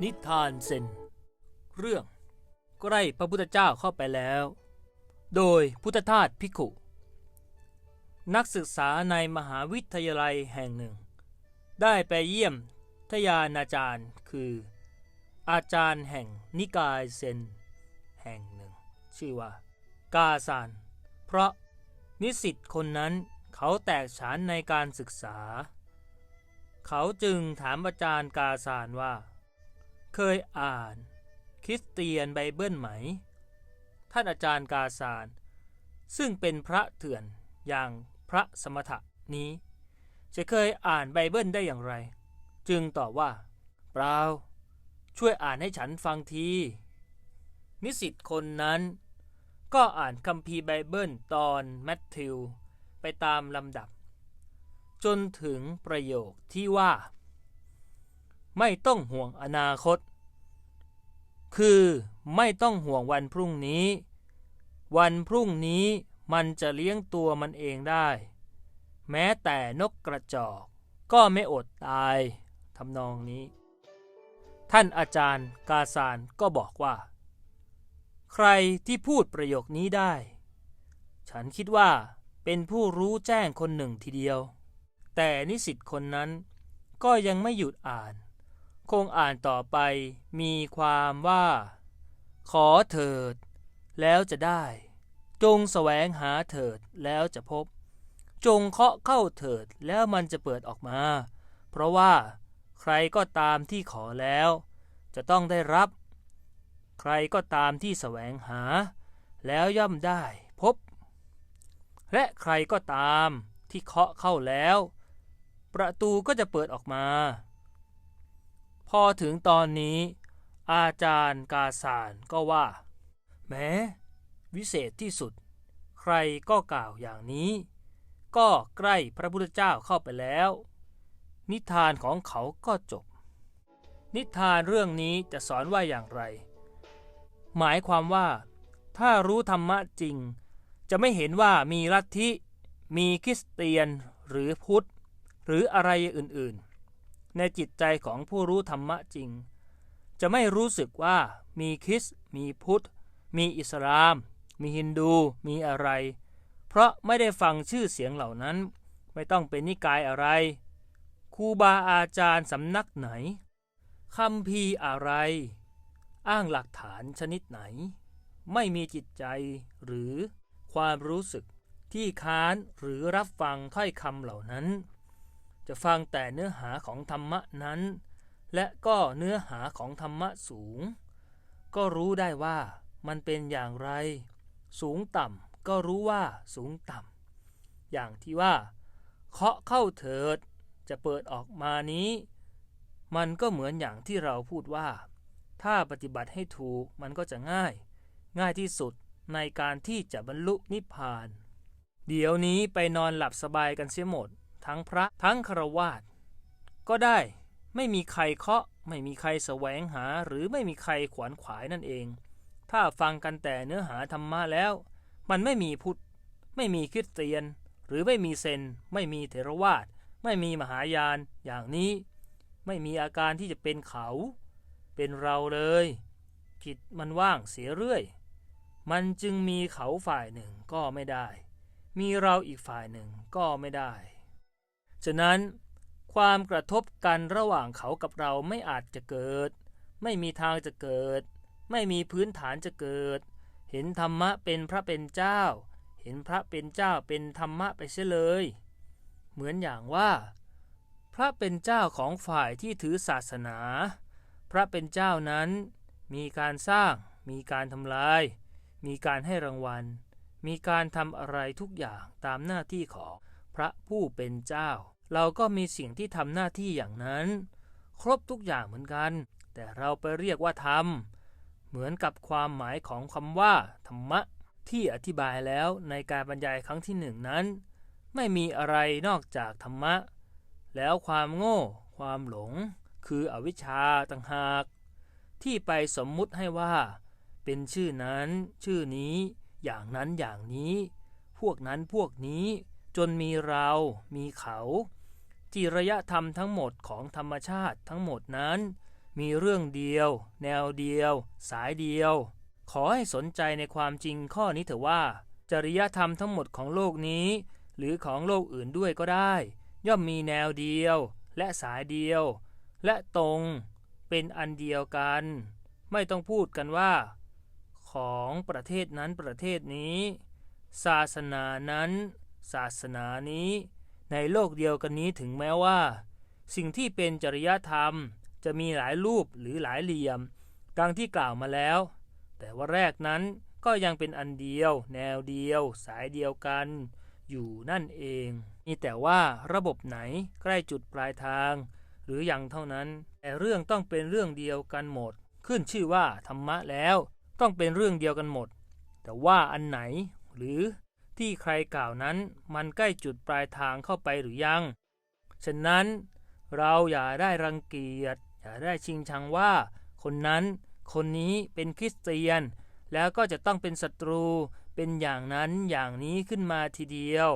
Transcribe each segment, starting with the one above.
นิทานเซน เรื่อง ใกล้พระพุทธเจ้าเข้าไปแล้ว โดยพุทธทาสพิกขุนักศึกษาในมหาวิทยาลัยแห่งหนึ่ง ได้ไปเยี่ยมทยานาจารย์คือ อาจารย์แห่งนิกายเซน แห่งหนึ่ง ชื่อว่า กาซาน เพราะนิสิตคนนั้นเขาแตกฉานในการศึกษา เขาจึงถามอาจารย์กาซานว่า เคยอ่าน คริสเตียนไบเบิลไหม ท่านอาจารย์กาซาน ซึ่งเป็นพระเถื่อนอย่างพระสมถะนี้ จะเคยอ่านไบเบิลได้อย่างไร จึงตอบว่า เปล่า ช่วยอ่านให้ฉันฟังที นิสิตคนนั้น ก็อ่านคัมภีร์ไบเบิลตอนแมทธิว ไปตามลำดับ จนถึงประโยคที่ว่า ไม่ต้องห่วงอนาคต คือไม่ต้องห่วงวันพรุ่งนี้ วันพรุ่งนี้มันจะเลี้ยงตัวมันเองได้ แม้แต่นกกระจอก ก็ไม่อดตายทำนองนี้ ท่านอาจารย์กาซานก็บอกว่า ใครที่พูดประโยคนี้ได้ ฉันคิดว่าเป็นผู้รู้แจ้งคนหนึ่งทีเดียว แต่นิสิตคนนั้นก็ยังไม่หยุดอ่าน คงอ่านต่อไปมีความว่า ขอเถิด แล้วจะได้ จงแสวงหาเถิดแล้วจะพบ จงเคาะเข้าเถิดแล้วมันจะเปิดออกมา เพราะว่า ใครก็ตามที่ขอแล้ว จะต้องได้รับ ใครก็ตามที่แสวงหา แล้วย่อมได้พบ และใครก็ตามที่เคาะเข้าแล้ว ประตูก็จะเปิดออกมา พอถึงตอนนี้ อาจารย์กาสานก็ว่า แม้ วิเศษที่สุด ใครก็กล่าวอย่างนี้ ก็ใกล้พระพุทธเจ้าเข้าไปแล้ว นิทานของเขาก็จบ นิทานเรื่องนี้จะสอนว่าอย่างไร หมายความว่า ถ้ารู้ธรรมะจริง จะไม่เห็นว่ามีลัทธิ มีคริสเตียนหรือพุทธ หรืออะไรอื่นๆ ในจิตใจของผู้รู้ธรรมะจริง จะไม่รู้สึกว่ามีคริสต์มีพุทธ มีอิสลาม มีฮินดู มีอะไร เพราะไม่ได้ฟังชื่อเสียงเหล่านั้น ไม่ต้องเป็นนิกายอะไรครูบาอาจารย์สำนักไหนคำพีอะไร อ้างหลักฐานชนิดไหน ไม่มีจิตใจหรือความรู้สึกที่ค้านหรือรับฟังถ้อยคำเหล่านั้น จะฟังแต่เนื้อหาของธรรมะนั้น และก็เนื้อหาของธรรมะสูง ก็รู้ได้ว่ามันเป็นอย่างไร สูงต่ำก็รู้ว่าสูงต่ำอย่างที่ว่า เคาะเข้าเถิดจะเปิดออกมานี้ มันก็เหมือนอย่างที่เราพูดว่า ถ้าปฏิบัติให้ถูกมันก็จะง่าย ง่ายที่สุดในการที่จะบรรลุนิพพาน เดี๋ยวนี้ไปนอนหลับสบายกันเสียหมด ทั้งพระทั้งครวาสก็ได้ไม่มีใครเคาะไม่มีใครแสวงหาหรือไม่มีใครขวนขวายนั่นเอง ถ้าฟังกันแต่เนื้อหาธรรมะแล้ว มันไม่มีพุทธ ไม่มีคริสเตียน หรือไม่มีเซน ไม่มีเทรวาสไม่มีมหายานอย่างนี้ ไม่มีอาการที่จะเป็นเขา เป็นเราเลยจิตมันว่างเสียเรื่อย มันจึงมีเขาฝ่ายหนึ่งก็ไม่ได้ มีเราอีกฝ่ายหนึ่งก็ไม่ได้ ฉะนั้นความกระทบกันระหว่างเขากับเราไม่อาจจะเกิด ไม่มีทางจะเกิด ไม่มีพื้นฐานจะเกิด เห็นธรรมะเป็นพระเป็นเจ้า เห็นพระเป็นเจ้าเป็นธรรมะไปเสียเลย เหมือนอย่างว่า พระเป็นเจ้าของฝ่ายที่ถือศาสนา พระเป็นเจ้านั้น มีการสร้าง มีการทำลาย มีการให้รางวัล มีการทำอะไรทุกอย่างตามหน้าที่ของ พระผู้เป็นเจ้า เราก็มีสิ่งที่ทำหน้าที่อย่างนั้น ครบทุกอย่างเหมือนกัน แต่เราไปเรียกว่าธรรม เหมือนกับความหมายของคำว่า ธรรมะ ที่อธิบายแล้วในการบรรยายครั้งที่หนึ่งนั้น ไม่มีอะไรนอกจากธรรมะ แล้วความโง่ ความหลง คืออวิชชาต่างหาก ที่ไปสมมุติให้ว่า เป็นชื่อนั้น ชื่อนี้ อย่างนั้นอย่างนี้ พวกนั้นพวกนี้ จนมีเรา มีเขา จิรยธรรมทั้งหมดของธรรมชาติทั้งหมดนั้น มีเรื่องเดียว แนวเดียว สายเดียว ขอให้สนใจในความจริงข้อนี้เถอะว่า จริยธรรมทั้งหมดของโลกนี้ หรือของโลกอื่นด้วยก็ได้ ย่อมมีแนวเดียว และสายเดียว และตรงเป็นอันเดียวกัน ไม่ต้องพูดกันว่า ของประเทศนั้นประเทศนี้ ศาสนานั้น ศาสนานี้ ในโลกเดียวกันนี้ถึงแม้ว่า สิ่งที่เป็นจริยธรรมจะมีหลายรูปหรือหลายเหลี่ยม ดังที่กล่าวมาแล้ว แต่ว่าแรกนั้นก็ยังเป็นอันเดียว แนวเดียว สายเดียวกัน อยู่นั่นเองมีแต่ว่าระบบไหนใกล้จุดปลายทาง หรืออยังเท่านั้น แต่เรื่องต้องเป็นเรื่องเดียวกันหมด ขึ้นชื่อว่าธรรมะแล้ว ต้องเป็นเรื่องเดียวกันหมด แต่ว่าอันไหนหรือ ที่ใครกล่าวนั้นมันใกล้จุดปลายทางเข้าไปหรือยัง ฉะนั้นเราอย่าได้รังเกียจ อย่าได้ชิงชังว่า คนนั้นคนนี้เป็นคริสเตียน แล้วก็จะต้องเป็นศัตรูเป็นอย่างนั้นอย่างนี้ขึ้นมาทีเดียว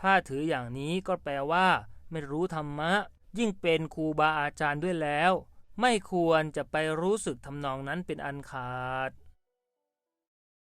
ถ้าถืออย่างนี้ก็แปลว่า ไม่รู้ธรรมะ ยิ่งเป็นครูบาอาจารย์ด้วยแล้ว ไม่ควรจะไปรู้สึกทำนองนั้นเป็นอันขาด